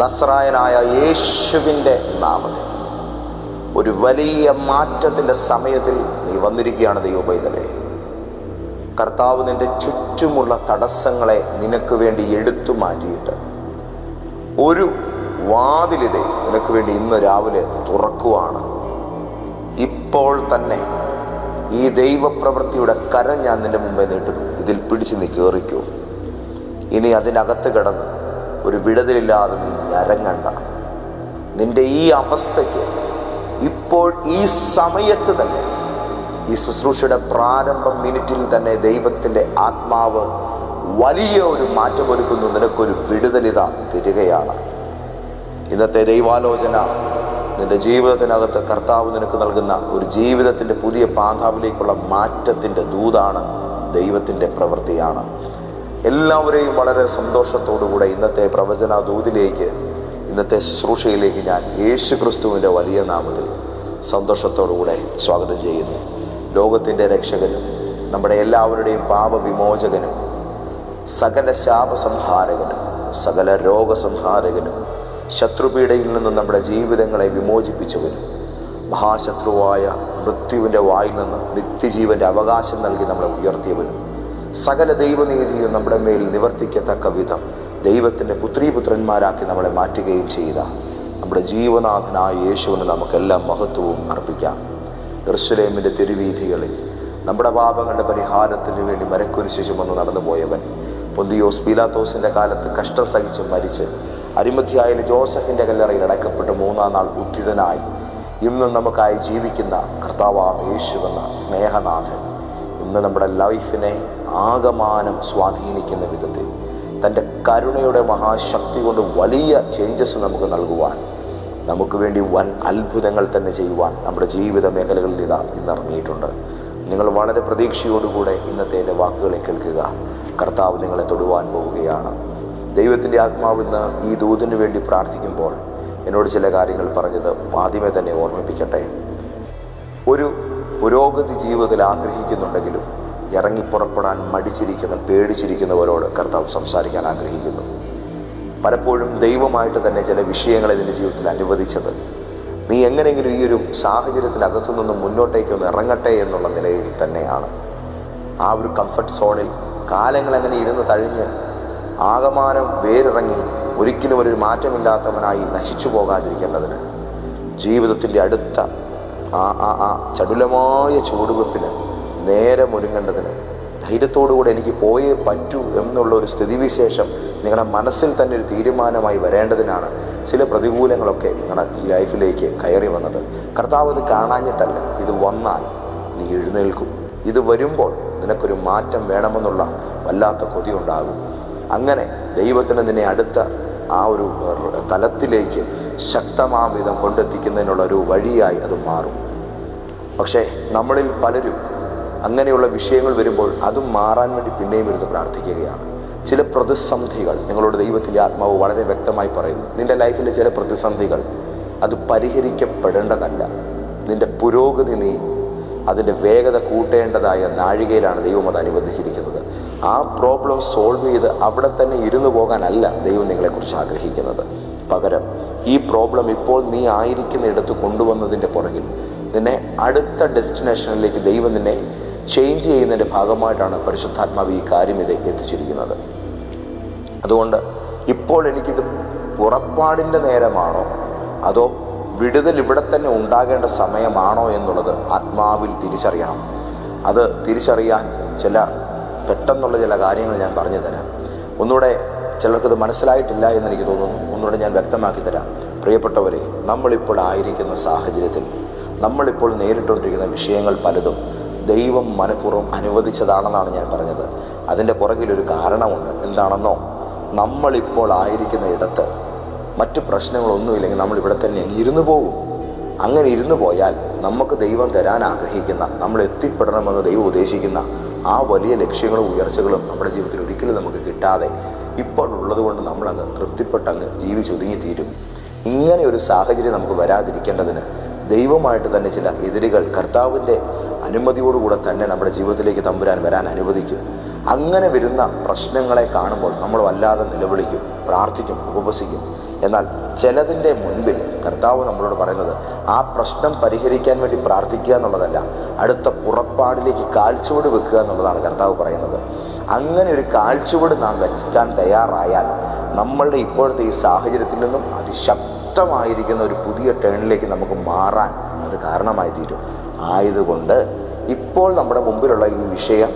നസ്രായനായ യേശുവിന്റെ നാമത്തിൽ. ഒരു വലിയ മാറ്റത്തിന്റെ സമയത്തിൽ നീ വന്നിരിക്കുകയാണ് ദൈവപൈതലേ. കർത്താവ് നിന്റെ ചുറ്റുമുള്ള തടസ്സങ്ങളെ നിനക്ക് വേണ്ടി എടുത്തു മാറ്റിയിട്ട് ഒരു വാതിലിതേ നിനക്ക് വേണ്ടി ഇന്ന് രാവിലെ തുറക്കുവാണ്. ഇപ്പോൾ തന്നെ ഈ ദൈവപ്രവൃത്തിയുടെ കരം ഞാൻ നിന്റെ മുമ്പേ നീട്ടുന്നു. ഇതിൽ പിടിച്ച് നീ കയറിക്കൂ ഇനി അതിനകത്ത് കിടന്ന് ഒരു വിടതിലില്ലാതെ നീ ഞരങ്ങണ്ട. നിന്റെ ഈ അവസ്ഥയ്ക്ക് ഇപ്പോൾ ഈ സമയത്ത് തന്നെ ഈ ശുശ്രൂഷയുടെ പ്രാരംഭ മിനിറ്റിൽ തന്നെ ദൈവത്തിന്റെ ആത്മാവ് വലിയ ഒരു മാറ്റമൊരുക്കുന്നു. നിനക്കൊരു വിടുതലിത തരികയാണ്. ഇന്നത്തെ ദൈവാലോചന നിന്റെ ജീവിതത്തിനകത്ത് കർത്താവ് നിനക്ക് നൽകുന്ന ഒരു ജീവിതത്തിന്റെ പുതിയ പാതാവിലേക്കുള്ള മാറ്റത്തിന്റെ ദൂതാണ് ദൈവത്തിന്റെ പ്രവൃത്തിയാണ്. എല്ലാവരെയും വളരെ സന്തോഷത്തോടുകൂടെ ഇന്നത്തെ പ്രവചന ദൂതിലേക്ക് ഇന്നത്തെ ശുശ്രൂഷയിലേക്ക് ഞാൻ യേശു ക്രിസ്തുവിന്റെ വലിയ നാമത്തിൽ സന്തോഷത്തോടുകൂടെ സ്വാഗതം ചെയ്യുന്നു. ലോകത്തിന്റെ രക്ഷകനും നമ്മുടെ എല്ലാവരുടെയും പാപവിമോചകനും സകല ശാപസംഹാരകനും സകല രോഗസംഹാരകനും ശത്രുപീഡയിൽ നിന്നും നമ്മുടെ ജീവിതങ്ങളെ വിമോചിപ്പിച്ചവനും മഹാശത്രുവായ മൃത്യുവിന്റെ വായിൽ നിന്ന് നിത്യജീവന്റെ അവകാശം നൽകി നമ്മളെ ഉയർത്തിയവനും. സകല ദൈവനീതിയും നമ്മുടെ മേൽ നിവർത്തിക്കത്തക്ക വിധം ദൈവത്തിന്റെ പുത്രീപുത്രന്മാരാക്കി നമ്മളെ മാറ്റുകയും ചെയ്ത നമ്മുടെ ജീവനാഥനായ യേശുവിന് നമുക്കെല്ലാം മഹത്വവും അർപ്പിക്കാം. ഋഷുലേമിന്റെ തെരുവീഥികളിൽ നമ്മുടെ പാപങ്ങളുടെ പരിഹാരത്തിന് വേണ്ടി മരക്കുരിശ് ചുമന്ന് നടന്നു പോയവൻ പൊന്തിയോസ് പീലാത്തോസിന്റെ കാലത്ത് കഷ്ടം സഹിച്ച് മരിച്ച് അരിമധ്യായാലും ജോസഫിന്റെ കല്ലറയിൽ അടക്കപ്പെട്ട് മൂന്നാം നാൾ ഉദ്ധിതനായി ഇന്നും നമുക്കായി ജീവിക്കുന്ന കർത്താവാം യേശുവെന്ന സ്നേഹനാഥൻ. ഇന്ന് നമ്മുടെ ലൈഫിനെ ആകമാനം സ്വാധീനിക്കുന്ന വിധത്തിൽ തന്റെ കരുണയുടെ മഹാശക്തി കൊണ്ട് വലിയ ചേഞ്ചസ് നമുക്ക് നൽകുവാൻ നമുക്ക് വേണ്ടി വൻ അത്ഭുതങ്ങൾ തന്നെ ചെയ്യുവാൻ നമ്മുടെ ജീവിത മേഖലകളിൽ ഇതാ ഇന്നിറങ്ങിയിട്ടുണ്ട് നിങ്ങൾ വളരെ പ്രതീക്ഷയോടുകൂടെ ഇന്നത്തെ എന്റെ വാക്കുകളെ കേൾക്കുക. കർത്താവ് നിങ്ങളെ തൊടുവാൻ പോവുകയാണ്. ദൈവത്തിന്റെ ആത്മാവ് ഇന്ന് ഈ ദൂതിനു വേണ്ടി പ്രാർത്ഥിക്കുമ്പോൾ എന്നോട് ചില കാര്യങ്ങൾ പറഞ്ഞത് ആദ്യമേ തന്നെ ഓർമ്മിപ്പിക്കട്ടെ. ഒരു പുരോഗതി ജീവിതത്തിൽ ആഗ്രഹിക്കുന്നുണ്ടെങ്കിലും ഇറങ്ങി പുറപ്പെടാൻ മടിച്ചിരിക്കുന്ന പേടിച്ചിരിക്കുന്നവരോട് കർത്താവ് സംസാരിക്കാൻ ആഗ്രഹിക്കുന്നു. പലപ്പോഴും ദൈവമായിട്ട് തന്നെ ചില വിഷയങ്ങൾ ഇതിന്റെ ജീവിതത്തിൽ അനുവദിച്ചത്. നീ എങ്ങനെയെങ്കിലും ഈ ഒരു സാഹചര്യത്തിൽ നിന്നും മുന്നോട്ടേക്കൊന്ന് ഇറങ്ങട്ടെ എന്നുള്ള നിലയിൽ തന്നെയാണ്. ആ ഒരു കംഫർട്ട് സോണിൽ കാലങ്ങൾ അങ്ങനെ ഇരുന്ന് തഴിഞ്ഞ് ആകമാനം വേരിറങ്ങി ഒരിക്കലും ഒരു മാറ്റമില്ലാത്തവനായി നശിച്ചു പോകാതിരിക്കേണ്ടതിന് ജീവിതത്തിന്റെ അടുത്ത ആ ആ ആ ചടുലമായ ചുവടുവെപ്പിന് നേരെ ഒരുങ്ങേണ്ടതിന് ധൈര്യത്തോടുകൂടെ എനിക്ക് പോയേ പറ്റൂ എന്നുള്ള ഒരു സ്ഥിതിവിശേഷം നിങ്ങളുടെ മനസ്സിൽ തന്നെ ഒരു തീരുമാനമായി വരേണ്ടതിനാണ് ചില പ്രതികൂലങ്ങളൊക്കെ നിങ്ങളുടെ ലൈഫിലേക്ക് കയറി വന്നത്. കർത്താവ് ഇത് കാണാഞ്ഞിട്ടല്ല ഇത് വന്നാൽ നീ എഴുന്നേൽക്കും. ഇത് വരുമ്പോൾ നിനക്കൊരു മാറ്റം വേണമെന്നുള്ള വല്ലാത്ത കൊതി ഉണ്ടാകും. അങ്ങനെ ദൈവത്തിന് നിന്നെ അടുത്ത ആ ഒരു തലത്തിലേക്ക് ശക്തമാം വിധം കൊണ്ടെത്തിക്കുന്നതിനുള്ള ഒരു വഴിയായി അത് മാറും. പക്ഷേ നമ്മളിൽ പലരും അങ്ങനെയുള്ള വിഷയങ്ങൾ വരുമ്പോൾ അതും മാറാൻ വേണ്ടി പിന്നെയും ഇരുന്ന് പ്രാർത്ഥിക്കുകയാണ്. ചില പ്രതിസന്ധികൾ നിങ്ങളോട് ദൈവത്തിന്റെ ആത്മാവ് വളരെ വ്യക്തമായി പറയുന്നു. നിന്റെ ലൈഫിലെ ചില പ്രതിസന്ധികൾ അത് പരിഹരിക്കപ്പെടേണ്ടതല്ല. നിന്റെ പുരോഗതി നീ അതിന്റെ വേഗത കൂട്ടേണ്ടതായ നാഴികയിലാണ് ദൈവം അത് അനുവദിച്ചിരിക്കുന്നത്. ആ പ്രോബ്ലം സോൾവ് ചെയ്ത് അവിടെ തന്നെ ഇരുന്നു പോകാനല്ല ദൈവം നിങ്ങളെക്കുറിച്ച് ആഗ്രഹിക്കുന്നത്. പകരം ഈ പ്രോബ്ലം ഇപ്പോൾ നീ ആയിരിക്കുന്ന ഇടത്ത് കൊണ്ടുവന്നതിന്റെ പുറകിൽ. നിന്നെ അടുത്ത ഡെസ്റ്റിനേഷനിലേക്ക് ദൈവം നിന്നെ ചേഞ്ച് ചെയ്യുന്നതിന്റെ ഭാഗമായിട്ടാണ് പരിശുദ്ധാത്മാവ് ഈ കാര്യം ഇത് എത്തിച്ചിരിക്കുന്നത്. അതുകൊണ്ട് ഇപ്പോൾ എനിക്കിത് പുറപ്പാടിന്റെ നേരമാണോ? അതോ വിടുതൽ ഇവിടെ തന്നെ ഉണ്ടാകേണ്ട സമയമാണോ എന്നുള്ളത് ആത്മാവിൽ തിരിച്ചറിയണം. അത് തിരിച്ചറിയാൻ ചില പെട്ടെന്നുള്ള ചില കാര്യങ്ങൾ ഞാൻ പറഞ്ഞു തരാം. ഒന്നുകൂടെ ചിലർക്കത് മനസ്സിലായിട്ടില്ല എന്ന് എനിക്ക് തോന്നുന്നു. ഒന്നുകൂടെ ഞാൻ വ്യക്തമാക്കി തരാം. പ്രിയപ്പെട്ടവരെ നമ്മളിപ്പോൾ ആയിരിക്കുന്ന സാഹചര്യത്തിൽ നമ്മളിപ്പോൾ നേരിട്ടുകൊണ്ടിരിക്കുന്ന വിഷയങ്ങൾ പലതും ദൈവം മനഃപൂർവം അനുവദിച്ചതാണെന്നാണ് ഞാൻ പറഞ്ഞത്. അതിന്റെ പുറകിലൊരു കാരണമുണ്ട്. എന്താണെന്നോ? നമ്മളിപ്പോൾ ആയിരിക്കുന്ന ഇടത്ത് മറ്റു പ്രശ്നങ്ങളൊന്നുമില്ലെങ്കിൽ നമ്മൾ ഇവിടെ തന്നെ ഇരുന്നു പോകും അങ്ങനെ ഇരുന്നു പോയാൽ നമുക്ക് ദൈവം തരാൻ ആഗ്രഹിക്കുന്ന നമ്മൾ എത്തിപ്പെടണമെന്ന് ദൈവം ഉദ്ദേശിക്കുന്ന ആ വലിയ ലക്ഷ്യങ്ങളും ഉയർച്ചകളും നമ്മുടെ ജീവിതത്തിൽ ഒരിക്കലും നമുക്ക് കിട്ടാതെ ഇപ്പോൾ ഉള്ളത് കൊണ്ട് നമ്മളങ്ങ് തൃപ്തിപ്പെട്ടങ്ങ് ജീവിച്ചൊതുങ്ങി തീരും ഇങ്ങനെ ഒരു സാഹചര്യം നമുക്ക് വരാതിരിക്കേണ്ടതിന് ദൈവമായിട്ട് തന്നെ ചില എതിരുകൾ കർത്താവിന്റെ അനുമതിയോടുകൂടെ തന്നെ നമ്മുടെ ജീവിതത്തിലേക്ക് തമ്പുരാൻ വരാൻ അനുവദിക്കും. അങ്ങനെ വരുന്ന പ്രശ്നങ്ങളെ കാണുമ്പോൾ നമ്മൾ വല്ലാതെ നിലവിളിക്കും പ്രാർത്ഥിക്കും ഉപവസിക്കും. എന്നാൽ ചിലതിന്റെ മുൻപിൽ കർത്താവ് നമ്മളോട് പറയുന്നത് ആ പ്രശ്നം പരിഹരിക്കാൻ വേണ്ടി പ്രാർത്ഥിക്കുക എന്നുള്ളതല്ല അടുത്ത പുറപ്പാടിലേക്ക് കാൽച്ചുവട് വെക്കുക എന്നുള്ളതാണ് കർത്താവ് പറയുന്നത്. അങ്ങനെ ഒരു കാൽച്ചുവട് നാം വയ്ക്കാൻ തയ്യാറായാൽ നമ്മളുടെ ഇപ്പോഴത്തെ ഈ സാഹചര്യത്തിൽ നിന്നും അതിശക്തമായിരിക്കുന്ന ഒരു പുതിയ ടേണിലേക്ക് നമുക്ക് മാറാൻ അത് കാരണമായി തീരും. ആയതുകൊണ്ട് ഇപ്പോൾ നമ്മുടെ മുമ്പിലുള്ള ഈ വിഷയം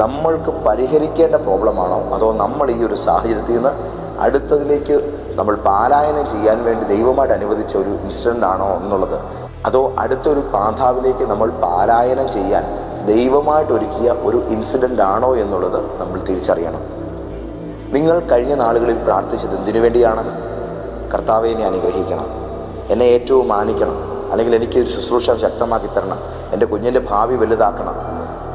നമ്മൾക്ക് പരിഹരിക്കേണ്ട പ്രോബ്ലമാണോ? അതോ നമ്മൾ ഈ ഒരു സാഹചര്യത്തിൽ നിന്ന് അടുത്തതിലേക്ക് നമ്മൾ പാലായനം ചെയ്യാൻ വേണ്ടി ദൈവമായിട്ട് അനുവദിച്ച ഒരു ഇൻസിഡന്റ് ആണോ എന്നുള്ളത്. അതോ അടുത്തൊരു പാതാവിലേക്ക് നമ്മൾ പാലായനം ചെയ്യാൻ ദൈവമായിട്ട് ഒരുക്കിയ ഒരു ഇൻസിഡന്റ് ആണോ എന്നുള്ളത് നമ്മൾ തിരിച്ചറിയണം. നിങ്ങൾ കഴിഞ്ഞ നാളുകളിൽ പ്രാർത്ഥിച്ചത് എന്തിനു വേണ്ടിയാണ്? കർത്താവെ എന്നെ അനുഗ്രഹിക്കണം. എന്നെ ഏറ്റവും മാനിക്കണം. അല്ലെങ്കിൽ എനിക്ക് ഒരു ശുശ്രൂഷ ശക്തമാക്കി തരണം. എന്റെ കുഞ്ഞിന്റെ ഭാവി വലുതാക്കണം.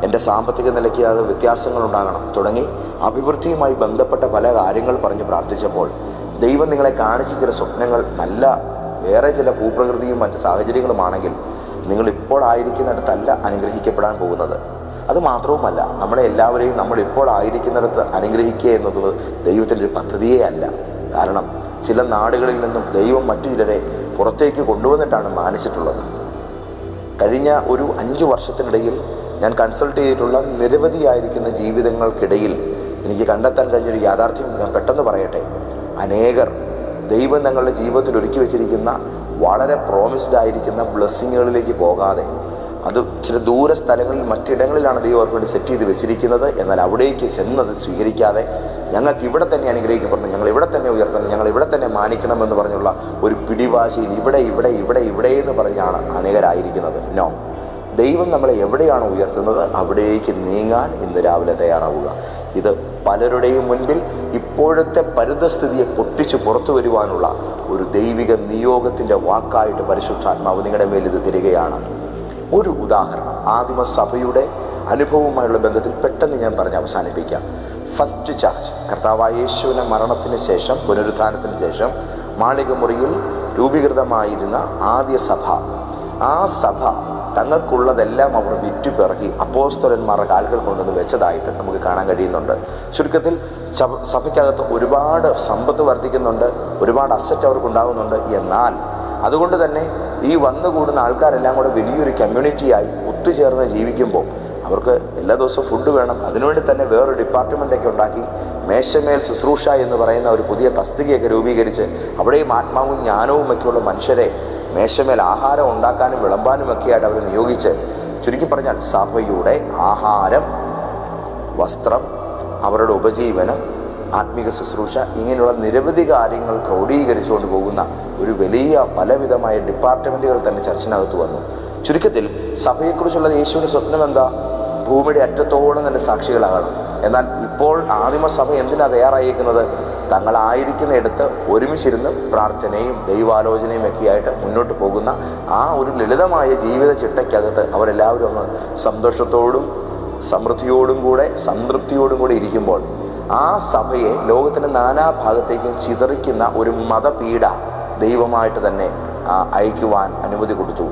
എന്റെ സാമ്പത്തിക നിലയ്ക്ക് അത് വ്യത്യാസങ്ങൾ ഉണ്ടാകണം. തുടങ്ങി അഭിവൃദ്ധിയുമായി ബന്ധപ്പെട്ട പല കാര്യങ്ങൾ പറഞ്ഞ് പ്രാർത്ഥിച്ചപ്പോൾ ദൈവം നിങ്ങളെ കാണിച്ച ചില സ്വപ്നങ്ങൾ നല്ല വേറെ ചില ഭൂപ്രകൃതിയും മറ്റ് സാഹചര്യങ്ങളുമാണെങ്കിൽ നിങ്ങൾ ഇപ്പോൾ ആയിരിക്കുന്നിടത്തല്ല അനുഗ്രഹിക്കപ്പെടാൻ പോകുന്നത്. അത് മാത്രവുമല്ല നമ്മളെ എല്ലാവരെയും നമ്മൾ ഇപ്പോൾ ആയിരിക്കുന്നിടത്ത് അനുഗ്രഹിക്കുക എന്നത് ദൈവത്തിന്റെ ഒരു പദ്ധതിയേ അല്ല. കാരണം ചില നാടുകളിൽ നിന്നും ദൈവം മറ്റു ചിലരെ പുറത്തേക്ക് കൊണ്ടുവന്നിട്ടാണ് മാനിച്ചിട്ടുള്ളത്. കഴിഞ്ഞ ഒരു അഞ്ച് വർഷത്തിനിടയിൽ ഞാൻ കൺസൾട്ട് ചെയ്തിട്ടുള്ള നിരവധിയായിരിക്കുന്ന ജീവിതങ്ങൾക്കിടയിൽ എനിക്ക് കണ്ടെത്താൻ കഴിഞ്ഞൊരു യാഥാർത്ഥ്യം ഞാൻ പെട്ടെന്ന് പറയട്ടെ. അനേകർ ദൈവം തങ്ങളുടെ ജീവിതത്തിൽ ഒരുക്കി വെച്ചിരിക്കുന്ന വളരെ പ്രോമിസ്ഡ് ആയിരിക്കുന്ന ബ്ലെസ്സിങ്ങുകളിലേക്ക് പോകാതെ അത് ചില ദൂര സ്ഥലങ്ങളിൽ മറ്റിടങ്ങളിലാണ് ദൈവം അവർക്ക് വേണ്ടി സെറ്റ് ചെയ്ത് വെച്ചിരിക്കുന്നത്. എന്നാൽ അവിടേക്ക് ചെന്നത് സ്വീകരിക്കാതെ ഞങ്ങൾക്ക് ഇവിടെ തന്നെ അനുഗ്രഹിക്കപ്പെടണം ഞങ്ങൾ ഇവിടെ തന്നെ ഉയർത്തണം ഞങ്ങൾ ഇവിടെ തന്നെ മാനിക്കണമെന്ന് പറഞ്ഞുള്ള ഒരു പിടിവാശിയിൽ ഇവിടെ ഇവിടെ ഇവിടെ ഇവിടെ എന്ന് പറഞ്ഞാണ് അനേകരായിരിക്കുന്നത്. നോ ദൈവം നമ്മളെ എവിടെയാണ് ഉയർത്തുന്നത്? അവിടേക്ക് നീങ്ങാൻ ഇന്ന് രാവിലെ തയ്യാറാവുക. ഇത് പലരുടെയും മുൻപിൽ ഇപ്പോഴത്തെ പരിതസ്ഥിതിയെ പൊട്ടിച്ച് പുറത്തു വരുവാനുള്ള ഒരു ദൈവിക നിയോഗത്തിന്റെ വാക്കായിട്ട് പരിശുദ്ധാത്മാവ് നിങ്ങളുടെ മേൽ ഇത് തരികയാണ്. ഒരു ഉദാഹരണം ആദിമസഭയുടെ അനുഭവവുമായുള്ള ബന്ധത്തിൽ പെട്ടെന്ന് ഞാൻ പറഞ്ഞ് അവസാനിപ്പിക്കാം. ഫസ്റ്റ് ചാർജ് കർത്താവായ യേശുവിന്റെ മരണത്തിന് ശേഷം പുനരുത്ഥാനത്തിന് ശേഷം മാളികമുറിയിൽ രൂപീകൃതമായിരുന്ന ആദ്യ സഭ. ആ സഭ തങ്ങൾക്കുള്ളതെല്ലാം അവർ വിറ്റുപിറക്കി അപ്പോസ്തലന്മാരുടെ കാലുകൾ കൊണ്ടുവന്ന് വെച്ചതായിട്ട് നമുക്ക് കാണാൻ കഴിയുന്നുണ്ട്. ചുരുക്കത്തിൽ സഭ സഭയ്ക്കകത്ത് ഒരുപാട് സമ്പത്ത് വർദ്ധിക്കുന്നുണ്ട് ഒരുപാട് അസറ്റ് അവർക്ക് ഉണ്ടാകുന്നുണ്ട് എന്നാൽ അതുകൊണ്ട് തന്നെ ഈ വന്നുകൂടുന്ന ആൾക്കാരെല്ലാം കൂടെ വലിയൊരു കമ്മ്യൂണിറ്റിയായി ഒത്തുചേർന്ന് ജീവിക്കുമ്പോൾ അവർക്ക് എല്ലാ ദിവസവും ഫുഡ് വേണം. അതിനുവേണ്ടി തന്നെ വേറൊരു ഡിപ്പാർട്ട്മെന്റൊക്കെ ഉണ്ടാക്കി മേശമേൽ ശുശ്രൂഷ എന്ന് പറയുന്ന ഒരു പുതിയ തസ്തികയൊക്കെ രൂപീകരിച്ച് അവിടെയും ആത്മാവും ജ്ഞാനവും ഒക്കെയുള്ള മനുഷ്യരെ മേശമേൽ ആഹാരം ഉണ്ടാക്കാനും വിളമ്പാനും ഒക്കെയായിട്ട് അവർ നിയോഗിച്ച് ചുരുക്കി പറഞ്ഞാൽ സഭയുടെ ആഹാരം വസ്ത്രം അവരുടെ ഉപജീവനം ആത്മീക ശുശ്രൂഷ ഇങ്ങനെയുള്ള നിരവധി കാര്യങ്ങൾ ക്രോഡീകരിച്ചുകൊണ്ട് പോകുന്ന ഒരു വലിയ പലവിധമായ ഡിപ്പാർട്ട്മെന്റുകൾ തന്നെ ചർച്ചിനകത്ത് വന്നു. ചുരുക്കത്തിൽ സഭയെക്കുറിച്ചുള്ള യേശുവിന്റെ സ്വപ്നം എന്താ? ഭൂമിയുടെ അറ്റത്തോളം തന്നെ സാക്ഷികളാകണം. എന്നാൽ ഇപ്പോൾ ആദിമസഭ എന്തിനാണ് എന്തിനാ തയ്യാറായിരിക്കുന്നത്? തങ്ങളായിരിക്കുന്നിടത്ത് ഒരുമിച്ചിരുന്ന് പ്രാർത്ഥനയും ദൈവാലോചനയും ഒക്കെയായിട്ട് മുന്നോട്ട് പോകുന്ന ആ ഒരു ലളിതമായ ജീവിത ചിട്ടയ്ക്കകത്ത് അവരെല്ലാവരും ഒന്ന് സന്തോഷത്തോടും സമൃദ്ധിയോടും കൂടെ സംതൃപ്തിയോടും കൂടെ ഇരിക്കുമ്പോൾ ആ സഭയെ ലോകത്തിന്റെ നാനാഭാഗത്തേക്കും ചിതറിക്കുന്ന ഒരു മതപീഡ ദൈവമായിട്ട് തന്നെ അയക്കുവാൻ അനുമതി കൊടുത്തു.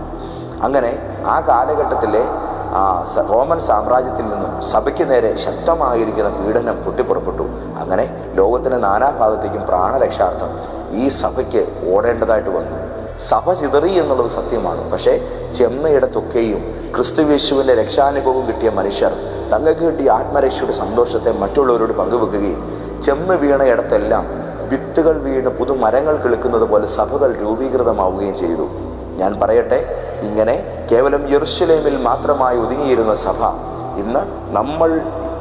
അങ്ങനെ ആ കാലഘട്ടത്തിലെ ആ റോമൻ സാമ്രാജ്യത്തിൽ നിന്നും സഭയ്ക്ക് നേരെ ശക്തമായിരിക്കുന്ന പീഡനം പൊട്ടിപ്പുറപ്പെട്ടു. അങ്ങനെ ലോകത്തിന്റെ നാനാഭാഗത്തേക്കും പ്രാണരക്ഷാർത്ഥം ഈ സഭയ്ക്ക് ഓടേണ്ടതായിട്ട് വന്നു. സഭ ചിതറി എന്നുള്ളത് സത്യമാണ്. പക്ഷേ ചെന്നയിടത്തൊക്കെയും ക്രിസ്തുവേശുവിന്റെ രക്ഷാനുഭവം കിട്ടിയ മനുഷ്യർ തങ്ങൾക്ക് കിട്ടിയ ആത്മരക്ഷയുടെ സന്തോഷത്തെ മറ്റുള്ളവരോട് പങ്കുവെക്കുകയും ചെന്ന് വീണ ഇടത്തെല്ലാം വിത്തുകൾ വീണ് പുതുമരങ്ങൾ കിളുക്കുന്നത് പോലെ സഭകൾ രൂപീകൃതമാവുകയും ചെയ്തു. ഞാൻ പറയട്ടെ ഇങ്ങനെ കേവലം യെറുഷലേമിൽ മാത്രമായി ഒതുങ്ങിയിരുന്ന സഭ ഇന്ന് നമ്മൾ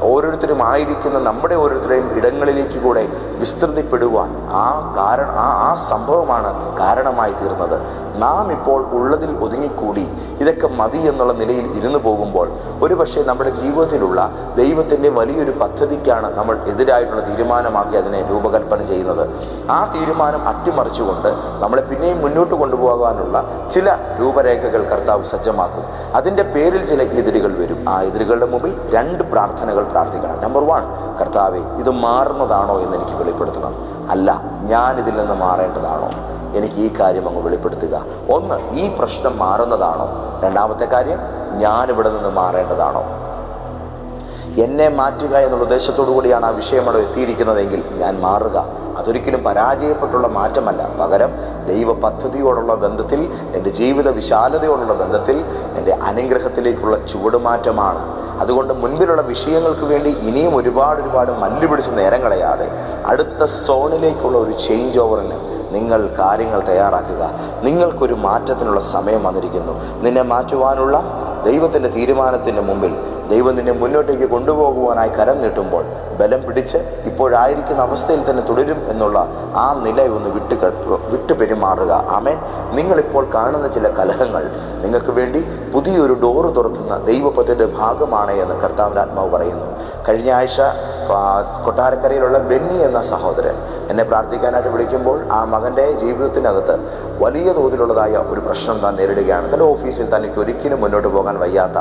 ഓരോരുത്തരും ആയിരിക്കുന്ന നമ്മുടെ ഓരോരുത്തരുടെയും ഇടങ്ങളിലേക്ക് കൂടെ വിസ്തൃതിപ്പെടുവാൻ ആ കാരണം ആ ആ സംഭവമാണ് കാരണമായി തീർന്നത്. നാം ഇപ്പോൾ ഉള്ളതിൽ ഒതുങ്ങിക്കൂടി. ഇതൊക്കെ മതി എന്നുള്ള നിലയിൽ ഇരുന്നു പോകുമ്പോൾ ഒരുപക്ഷെ നമ്മുടെ ജീവിതത്തിലുള്ള ദൈവത്തിന്റെ വലിയൊരു പദ്ധതിക്കാണ് നമ്മൾ എതിരായിട്ടുള്ള തീരുമാനമാക്കി അതിനെ രൂപകൽപ്പന ചെയ്യുന്നത്. ആ തീരുമാനം അട്ടിമറിച്ചുകൊണ്ട് നമ്മളെ പിന്നെയും മുന്നോട്ട് കൊണ്ടുപോകാനുള്ള ചില രൂപരേഖകൾ കർത്താവ് സജ്ജമാക്കും. അതിന്റെ പേരിൽ ചില എതിരുകൾ വരും. ആ എതിരുകളുടെ മുമ്പിൽ രണ്ട് പ്രാർത്ഥനകൾ പ്രാർത്ഥിക്കണം. നമ്പർ വൺ കർത്താവെ ഇത് മാറുന്നതാണോ എന്ന് എനിക്ക് വെളിപ്പെടുത്തണം. അല്ല ഞാൻ നിന്ന് മാറേണ്ടതാണോ? എനിക്ക് ഈ കാര്യം അങ്ങ് വെളിപ്പെടുത്തുക. ഒന്ന് ഈ പ്രശ്നം മാറുന്നതാണോ? രണ്ടാമത്തെ കാര്യം ഞാൻ ഇവിടെ നിന്ന് മാറേണ്ടതാണോ? എന്നെ മാറ്റുക എന്നുള്ള ഉദ്ദേശത്തോടു കൂടിയാണ് ആ വിഷയം അവിടെ എത്തിയിരിക്കുന്നതെങ്കിൽ ഞാൻ മാറുക. അതൊരിക്കലും പരാജയപ്പെട്ടുള്ള മാറ്റമല്ല. പകരം ദൈവ പദ്ധതിയോടുള്ള ബന്ധത്തിൽ എന്റെ ജീവിത വിശാലതയോടുള്ള ബന്ധത്തിൽ എന്റെ അനുഗ്രഹത്തിലേക്കുള്ള ചുവടുമാറ്റമാണ്. അതുകൊണ്ട് മുൻപിലുള്ള വിഷയങ്ങൾക്ക് വേണ്ടി ഇനിയും ഒരുപാട് ഒരുപാട് മല്ലുപിടിച്ച് നേരം കളയാതെ അടുത്ത സോണിലേക്കുള്ള ഒരു ചേഞ്ച് ഓവറിന് നിങ്ങൾ കാര്യങ്ങൾ തയ്യാറാക്കുക. നിങ്ങൾക്കൊരു മാറ്റത്തിനുള്ള സമയം വന്നിരിക്കുന്നു. നിന്നെ മാറ്റുവാനുള്ള ദൈവത്തിന്റെ തീരുമാനത്തിന് മുമ്പിൽ ദൈവം നിന്നെ മുന്നോട്ടേക്ക് കൊണ്ടുപോകുവാനായി കരം നീട്ടുമ്പോൾ ബലം പിടിച്ച് ഇപ്പോഴായിരിക്കുന്ന അവസ്ഥയിൽ തന്നെ തുടരും എന്നുള്ള ആ നില ഒന്ന് വിട്ട് വിട്ടു പെരുമാറുക. ആമേൻ. നിങ്ങളിപ്പോൾ കാണുന്ന ചില കലഹങ്ങൾ നിങ്ങൾക്ക് വേണ്ടി പുതിയൊരു ഡോറ് തുറക്കുന്ന ദൈവപത്തിന്റെ ഭാഗമാണ് എന്ന് കർത്താവിന്റെ ആത്മാവ് പറയുന്നു. കഴിഞ്ഞ ആഴ്ച കൊട്ടാരക്കരയിലുള്ള ബെന്നി എന്ന സഹോദരൻ എന്നെ പ്രാർത്ഥിക്കാനായിട്ട് വിളിക്കുമ്പോൾ ആ മകന്റെ ജീവിതത്തിനകത്ത് വലിയ തോതിലുള്ളതായ ഒരു പ്രശ്നം താൻ നേരിടുകയാണ്. തന്റെ ഓഫീസിൽ തനിക്ക് ഒരിക്കലും മുന്നോട്ട് പോകാൻ വയ്യാത്ത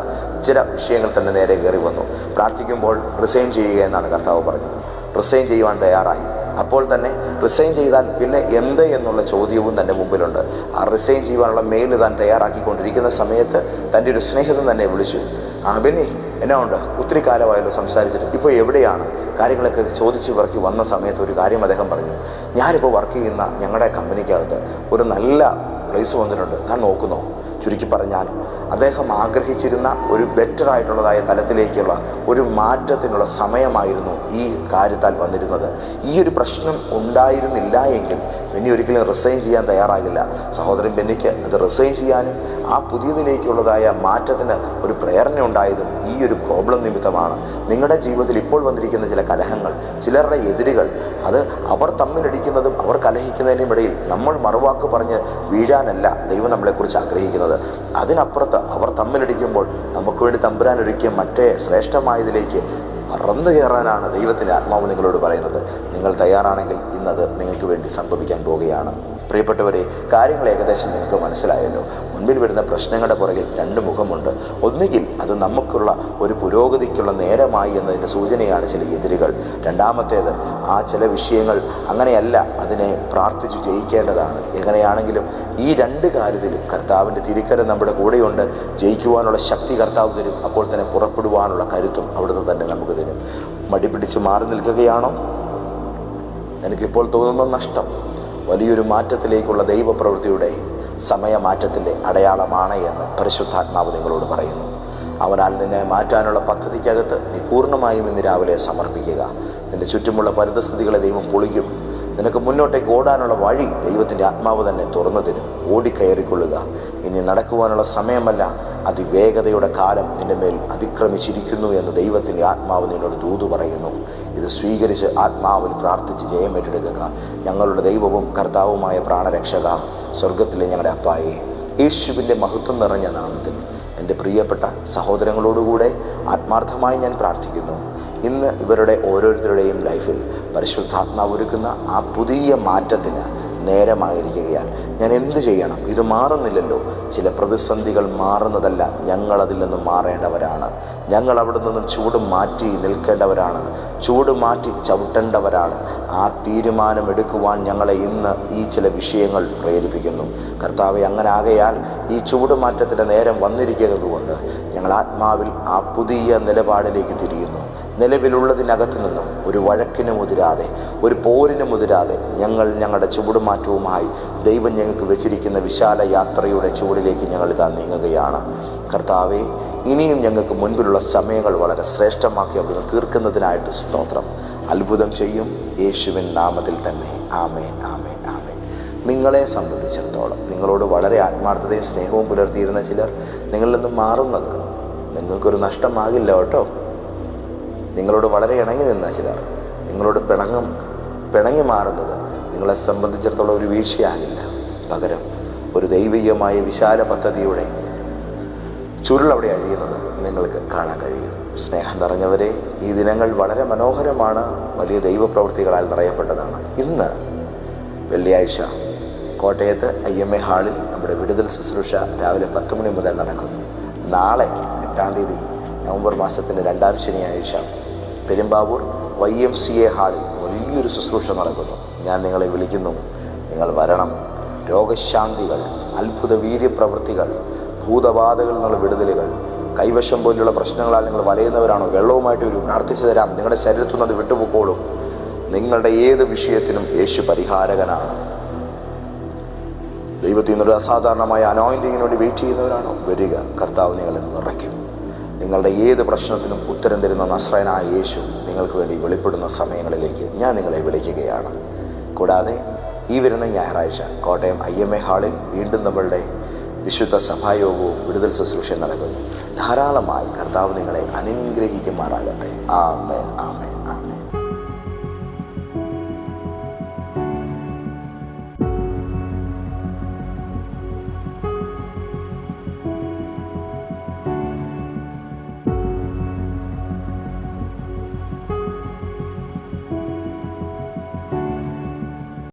ചില വിഷയങ്ങൾ തന്നെ നേരെ കയറി വന്നു. പ്രാർത്ഥിക്കുമ്പോൾ റിസൈൻ ചെയ്യുക എന്നാണ് കർത്താവ് പറഞ്ഞത്. റിസൈൻ ചെയ്യുവാൻ തയ്യാറായി. അപ്പോൾ തന്നെ റിസൈൻ ചെയ്താൽ പിന്നെ എന്ത് എന്നുള്ള ചോദ്യവും തന്റെ മുമ്പിലുണ്ട്. ആ റിസൈൻ ചെയ്യുവാനുള്ള മെയിൽ താൻ തയ്യാറാക്കിക്കൊണ്ടിരിക്കുന്ന സമയത്ത് തന്റെ ഒരു സ്നേഹിതൻ തന്നെ വിളിച്ചു. ആ ബെന്നി എന്നാ ഉണ്ട്? ഒത്തിരി കാലമായല്ലോ സംസാരിച്ചിട്ട്. ഇപ്പോൾ എവിടെയാണ്? കാര്യങ്ങളൊക്കെ ചോദിച്ചു പറക്കി വന്ന സമയത്ത് ഒരു കാര്യം അദ്ദേഹം പറഞ്ഞു. ഞാനിപ്പോൾ വർക്ക് ചെയ്യുന്ന ഞങ്ങളുടെ കമ്പനിക്കകത്ത് ഒരു നല്ല പ്ലേസ് വന്നിട്ടുണ്ട്. ഞാൻ നോക്കുന്നു. ചുരുക്കി പറഞ്ഞാൽ അദ്ദേഹം ആഗ്രഹിച്ചിരുന്ന ഒരു ബെറ്റർ ആയിട്ടുള്ളതായ തലത്തിലേക്കുള്ള ഒരു മാറ്റത്തിനുള്ള സമയമായിരുന്നു ഈ കാര്യത്താൽ വന്നിരുന്നത്. ഈ ഒരു പ്രശ്നം ഉണ്ടായിരുന്നില്ല എങ്കിൽ ബെന്നി ഒരിക്കലും റിസൈൻ ചെയ്യാൻ തയ്യാറാകില്ല. സഹോദരൻ ബെന്നിക്ക് അത് റിസൈൻ ചെയ്യാനും ആ പുതിയതിലേക്കുള്ളതായ മാറ്റത്തിന് ഒരു പ്രേരണ ഉണ്ടായതും ഈ ഒരു പ്രോബ്ലം നിമിത്തമാണ്. നിങ്ങളുടെ ജീവിതത്തിൽ ഇപ്പോൾ വന്നിരിക്കുന്ന ചില കലഹങ്ങൾ ചിലരുടെ എതിരുകൾ അത് അവർ തമ്മിലടിക്കുന്നതും അവർ കലഹിക്കുന്നതിനും ഇടയിൽ നമ്മൾ മറുവാക്ക് പറഞ്ഞ് വീഴാനല്ല ദൈവം നമ്മളെക്കുറിച്ച് ആഗ്രഹിക്കുന്നത്. അതിനപ്പുറത്ത് അവർ തമ്മിലടിക്കുമ്പോൾ നമുക്ക് വേണ്ടി തമ്പുരാൻ ഒരുക്കിയ മറ്റേ ശ്രേഷ്ഠമായതിലേക്ക് പറന്നു കയറാനാണ് ദൈവത്തിന്റെ ആത്മാവ് നിങ്ങളോട് പറയുന്നത്. നിങ്ങൾ തയ്യാറാണെങ്കിൽ ഇന്നത് നിങ്ങൾക്ക് വേണ്ടി സംഭവിക്കാൻ പോവുകയാണ് പ്രിയപ്പെട്ടവരെ കാര്യങ്ങൾ ഏകദേശം നിങ്ങൾക്ക് മനസ്സിലായല്ലോ. മുൻപിൽ വരുന്ന പ്രശ്നങ്ങളുടെ പുറകിൽ രണ്ട് മുഖമുണ്ട്. ഒന്നുകിൽ അത് നമുക്കുള്ള ഒരു പുരോഗതിക്കുള്ള നേരമായി എന്നതിന്റെ സൂചനയാണ് ചില എതിരുകൾ. രണ്ടാമത്തേത് ആ ചില വിഷയങ്ങൾ അങ്ങനെയല്ല അതിനെ പ്രാർത്ഥിച്ചു ജയിക്കേണ്ടതാണ്. എങ്ങനെയാണെങ്കിലും ഈ രണ്ട് കാര്യത്തിലും കർത്താവിന്റെ തിരിക്കരം നമ്മുടെ കൂടെയുണ്ട്. ജയിക്കുവാനുള്ള ശക്തി കർത്താവ് തരും. അപ്പോൾ തന്നെ പുറപ്പെടുവാനുള്ള കരുത്തും അവിടുന്ന് തന്നെ നമുക്ക് തരും. മടി പിടിച്ച് മാറി നിൽക്കുകയാണോ? എനിക്കിപ്പോൾ തോന്നുന്ന നഷ്ടം. വലിയൊരു മാറ്റത്തിലേക്കുള്ള ദൈവപ്രവൃത്തിയുടെ സമയമാറ്റത്തിന്റെ അടയാളമാണ് എന്ന് പരിശുദ്ധാത്മാവ് നിങ്ങളോട് പറയുന്നു. അവനാൽ നിന്നെ മാറ്റാനുള്ള പദ്ധതിക്കകത്ത് നീ പൂർണമായും ഇന്ന് രാവിലെ സമർപ്പിക്കുക. നിന്റെ ചുറ്റുമുള്ള പരിതസ്ഥിതികളെ ദൈവം പൊളിക്കും. നിനക്ക് മുന്നോട്ടേക്ക് ഓടാനുള്ള വഴി ദൈവത്തിന്റെ ആത്മാവ് തന്നെ തുറന്നു തരും. ഓടിക്കയറിക്കൊള്ളുക. ഇനി നടക്കുവാനുള്ള സമയമല്ല. അതിവേഗതയുടെ കാലം നിന്റെ മേൽ അതിക്രമിച്ചിരിക്കുന്നു എന്ന് ദൈവത്തിന്റെ ആത്മാവ് നിന്നോട് ദൂതു പറയുന്നു. ഇത് സ്വീകരിച്ച് ആത്മാവിൽ പ്രാർത്ഥിച്ച് ജയം ഏറ്റെടുക്കുക. ഞങ്ങളുടെ ദൈവവും കർത്താവുമായ പ്രാണരക്ഷക സ്വർഗത്തിലെ ഞങ്ങളുടെ അപ്പായെ യേശുവിന്റെ മഹത്വം നിറഞ്ഞ നാമത്തിൽ എന്റെ പ്രിയപ്പെട്ട സഹോദരങ്ങളോടുകൂടെ ആത്മാർത്ഥമായി ഞാൻ പ്രാർത്ഥിക്കുന്നു. ഇന്ന് ഇവരുടെ ഓരോരുത്തരുടെയും ലൈഫിൽ പരിശുദ്ധാത്മാവ് ഒരുക്കുന്ന ആ പുതിയ മാറ്റത്തിന് നേരമായിരിക്കുകയാൽ ഞാൻ എന്ത് ചെയ്യണം? ഇത് മാറുന്നില്ലല്ലോ. ചില പ്രതിസന്ധികൾ മാറുന്നതല്ല. ഞങ്ങൾ അതിൽ നിന്നും മാറേണ്ടവരാണ്. ഞങ്ങൾ അവിടെ നിന്നും ചൂട് മാറ്റി നിൽക്കേണ്ടവരാണ്. ചൂട് മാറ്റി ചവിട്ടേണ്ടവരാണ്. ആ തീരുമാനം എടുക്കുവാൻ ഞങ്ങളെ ഇന്ന് ഈ ചില വിഷയങ്ങൾ പ്രേരിപ്പിക്കുന്നു. കർത്താവ് അങ്ങനെ ആകയാൽ ഈ ചൂട് മാറ്റത്തിന്റെ നേരം വന്നിരിക്കുന്നതുകൊണ്ട് ഞങ്ങൾ ആത്മാവിൽ ആ പുതിയ നിലപാടിലേക്ക് തിരിയുന്നു. നിലവിലുള്ളതിനകത്ത് നിന്നും ഒരു വഴക്കിന് മുതിരാതെ ഒരു പോരിന് മുതിരാതെ ഞങ്ങൾ ഞങ്ങളുടെ ചുവടുമാറ്റവുമായി ദൈവം ഞങ്ങൾക്ക് വെച്ചിരിക്കുന്ന വിശാല യാത്രയുടെ ചുവടിലേക്ക് ഞങ്ങൾ ഇതാ നീങ്ങുകയാണ്. കർത്താവെ ഇനിയും ഞങ്ങൾക്ക് മുൻപിലുള്ള സമയങ്ങൾ വളരെ ശ്രേഷ്ഠമാക്കി അവിടുന്ന് തീർക്കുന്നതിനായിട്ട് സ്തോത്രം. അത്ഭുതം ചെയ്യും. യേശുവിൻ നാമത്തിൽ തന്നെ. ആമേൻ ആമേൻ ആമേൻ. നിങ്ങളെ സംബന്ധിച്ചിടത്തോളം നിങ്ങളോട് വളരെ ആത്മാർത്ഥതയും സ്നേഹവും പുലർത്തിയിരുന്ന ചിലർ നിങ്ങളിൽ നിന്ന് മാറുന്നത് നിങ്ങൾക്കൊരു നഷ്ടമാകില്ല കേട്ടോ. നിങ്ങളോട് വളരെ ഇണങ്ങി നിന്ന ചിലർ. നിങ്ങളോട് പിണങ്ങും പിണങ്ങി മാറുന്നത് നിങ്ങളെ സംബന്ധിച്ചിടത്തോളം ഒരു വീഴ്ചയാകില്ല. പകരം ഒരു ദൈവികമായ വിശാല പദ്ധതിയുടെ ചുരുൾ അവിടെ അഴിയുന്നത് നിങ്ങൾക്ക് കാണാൻ കഴിയും. സ്നേഹം നിറഞ്ഞവരെ ഈ ദിനങ്ങൾ വളരെ മനോഹരമാണ്. വലിയ ദൈവപ്രവൃത്തികളാൽ നിറയപ്പെട്ടതാണ്. ഇന്ന് വെള്ളിയാഴ്ച കോട്ടയത്ത് ഐ എം എ ഹാളിൽ നമ്മുടെ വിടുതൽ ശുശ്രൂഷ രാവിലെ പത്ത് മണി മുതൽ നടക്കുന്നു. നാളെ എട്ടാം തീയതി നവംബർ മാസത്തിന്റെ രണ്ടാം ശനിയാഴ്ച Perumbavoor Y M C A ഹാളിൽ വലിയൊരു ശുശ്രൂഷ നടക്കുന്നു. ഞാൻ നിങ്ങളെ വിളിക്കുന്നു. നിങ്ങൾ വരണം. രോഗശാന്തികൾ അത്ഭുത വീര്യപ്രവൃത്തികൾ ഭൂതബാധകളിൽ നിന്നുള്ള വിടുതലുകൾ കൈവശം പോലുള്ള പ്രശ്നങ്ങളാൽ നിങ്ങൾ വലയുന്നവരാണോ? വെള്ളവുമായിട്ട് ഒരു പ്രാർത്ഥിച്ചു തരാം. നിങ്ങളുടെ ശരീരത്തിൽ നിന്ന് അത് വിട്ടുപോക്കോളും. നിങ്ങളുടെ ഏത് വിഷയത്തിനും യേശു പരിഹാരകനാണ്. ദൈവത്തിൽ നിന്നൊരു അസാധാരണമായ അനോയിന്റിങ്ങിന് വേണ്ടി വെയിറ്റ് ചെയ്യുന്നവരാണോ? വരിക. കർത്താവ് നിങ്ങളെ നിറയ്ക്കും. നിങ്ങളുടെ ഏത് പ്രശ്നത്തിനും ഉത്തരം തരുന്ന നസ്രനായ യേശു നിങ്ങൾക്ക് വേണ്ടി വെളിപ്പെടുന്ന സമയങ്ങളിലേക്ക് ഞാൻ നിങ്ങളെ വിളിക്കുകയാണ്. കൂടാതെ ഈ വരുന്ന ഞായറാഴ്ച കോട്ടയം ഐ എം എ ഹാളിൽ വീണ്ടും നമ്മളുടെ വിശുദ്ധ സഭായോഗവും വിടുതൽ ശുശ്രൂഷയും നടക്കുന്നു. ധാരാളമായി കർത്താവ് നിങ്ങളെ അനുഗ്രഹിക്കുമാറാകട്ടെ. ആ ആമേൻ.